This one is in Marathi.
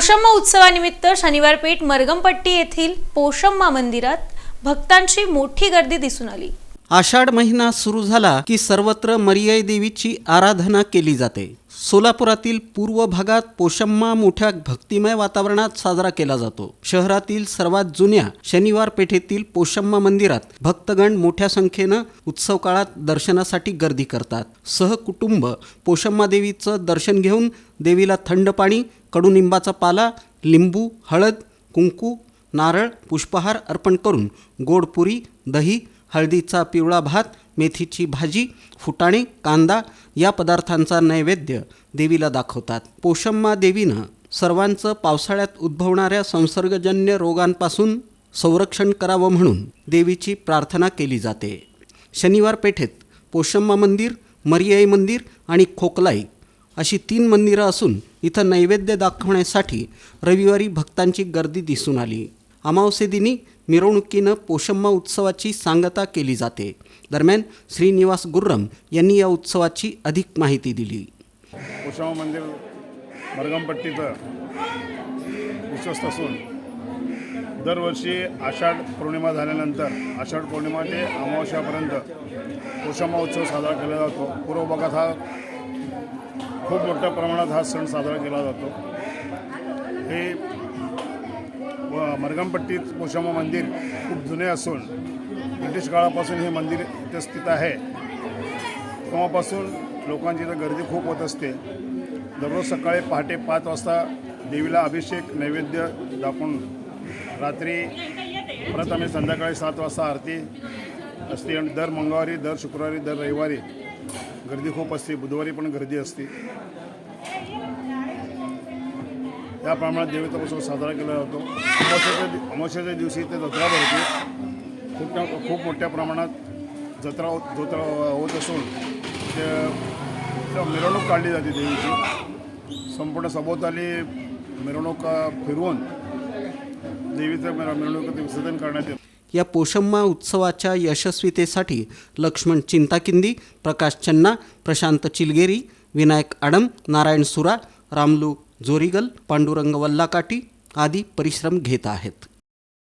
पोषम्मा उत्सवानिमित्त शनिवारपेठ मरगमपट्टी येथील पोषम्मा मंदिरात भक्तांची मोठी गर्दी दिसून आली. आषाढ महिना सुरू झाला की सर्वत्र मरियाई देवीची आराधना केली जाते. सोलापुरातील पूर्व भागात पोषम्मा मोठ्या भक्तिमय वातावरणात साजरा केला जातो. शहरातील सर्वात जुन्या शनिवार पेठेतील पोषम्मा मंदिरात भक्तगण मोठ्या संख्येनं उत्सव काळात दर्शनासाठी गर्दी करतात. सहकुटुंब पोषम्मा देवीचं दर्शन घेऊन देवीला थंड पाणी कडुनिंबाचा पाला लिंबू हळद कुंकू नारळ पुष्पहार अर्पण करून गोडपुरी दही हळदीचा पिवळा भात मेथीची भाजी फुटाणे कांदा या पदार्थांचा नैवेद्य देवीला दाखवतात. पोषम्मा देवीनं सर्वांचं पावसाळ्यात उद्भवणाऱ्या संसर्गजन्य रोगांपासून संरक्षण करावं म्हणून देवीची प्रार्थना केली जाते. शनिवार पेठेत पोषम्मा मंदिर मरियाई मंदिर आणि खोकलाई अशी तीन मंदिरं असून इथं नैवेद्य दाखवण्यासाठी रविवारी भक्तांची गर्दी दिसून आली. अमावस्येदिनी मिरवणुकीनं पोषम्मा उत्सवाची सांगता केली जाते. दरम्यान श्रीनिवास गुर्रम यांनी या उत्सवाची अधिक माहिती दिली. पोषम्मा मंदिर मरगमपट्टीचं विश्वस्त असून दरवर्षी आषाढ पौर्णिमा झाल्यानंतर आषाढ पौर्णिमा ते अमावस्यापर्यंत पोषम्मा उत्सव साजरा केला जातो. पूर्व भागात हा खूप मोठ्या प्रमाणात हा सण साजरा केला जातो. हे मरगमपट्टीत पोशामा मंदिर खूप जुने असून ब्रिटिश काळापासून हे मंदिर इथे स्थित आहे. तेव्हापासून लोकांची इथं गर्दी खूप होत असते. दररोज सकाळी पहाटे पाच वाजता देवीला अभिषेक नैवेद्य दाखवून रात्री परत आम्ही संध्याकाळी सात वाजता आरती असते आणि दर मंगळवारी दर शुक्रवारी दर रविवारी गर्दी खूप असते. बुधवारी पण गर्दी असते. त्या प्रमाणात देवीचा उत्सव साजरा केला जातो. अमावस्याच्या अमावस्याच्या दिवशी ते जत्रा भरते. खूप खूप मोठ्या प्रमाणात जत्रा होत जत्रा होत असून ते त्या मिरवणूक काढली जाते देवीची. संपूर्ण सभोवताली मिरवणूक फिरवून देवीचं मिरवणुकीचं मिरवणूक विसर्जन करण्यात येतं. या पोषम्मा उत्सवाच्या यशस्वीतेसाठी लक्ष्मण चिंताकिंदी प्रकाश चन्ना प्रशांत चिलगेरी विनायक आडम नारायण सुरा रामलू जोरीगल पांडुरंग वल्लाकाटी आदी परिश्रम घेत आहेत.